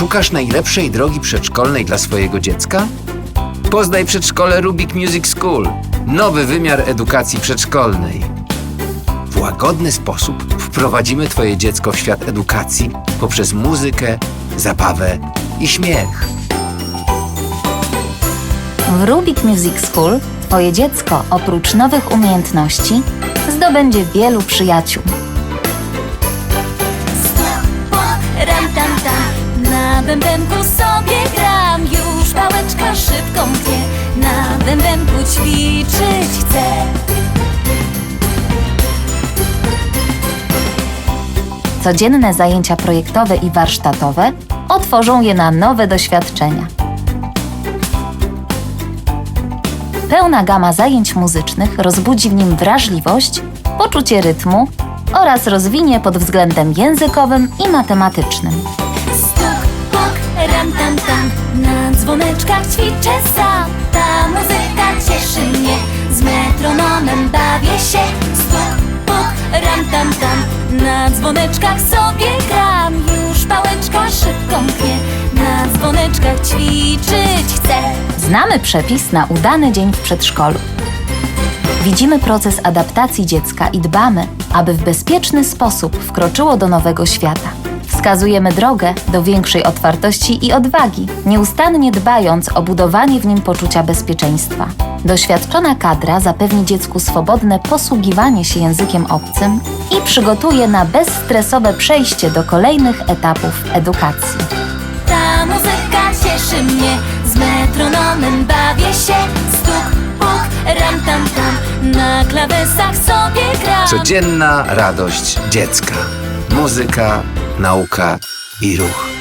Szukasz najlepszej drogi przedszkolnej dla swojego dziecka? Poznaj przedszkole Rubik Music School. Nowy wymiar edukacji przedszkolnej. W łagodny sposób wprowadzimy Twoje dziecko w świat edukacji poprzez muzykę, zabawę i śmiech. W Rubik Music School Twoje dziecko oprócz nowych umiejętności zdobędzie wielu przyjaciół. Na bębenku sobie gram Już pałeczka szybko mnie Na bębenku ćwiczyć chcę Codzienne zajęcia projektowe i warsztatowe otworzą je na nowe doświadczenia. Pełna gama zajęć muzycznych rozbudzi w nim wrażliwość, poczucie rytmu oraz rozwinie pod względem językowym i matematycznym. Ram tam tam. Na dzwoneczkach ćwiczę sam Ta muzyka cieszy mnie. Z metronomem bawię się. Stuk, puk, ram tam tam. Na dzwoneczkach sobie gram. Już pałeczka szybko mknie. Na dzwoneczkach ćwiczyć chcę. Znamy przepis na udany dzień w przedszkolu. Widzimy proces adaptacji dziecka i dbamy, aby w bezpieczny sposób wkroczyło do nowego świata. Wskazujemy drogę do większej otwartości i odwagi, nieustannie dbając o budowanie w nim poczucia bezpieczeństwa. Doświadczona kadra zapewni dziecku swobodne posługiwanie się językiem obcym i przygotuje na bezstresowe przejście do kolejnych etapów edukacji. Ta muzyka cieszy mnie Z metronomem bawię się Stuk, puk, ram tam tam Na klawesach sobie gram Codzienna radość dziecka. Muzyka, nauka i ruch.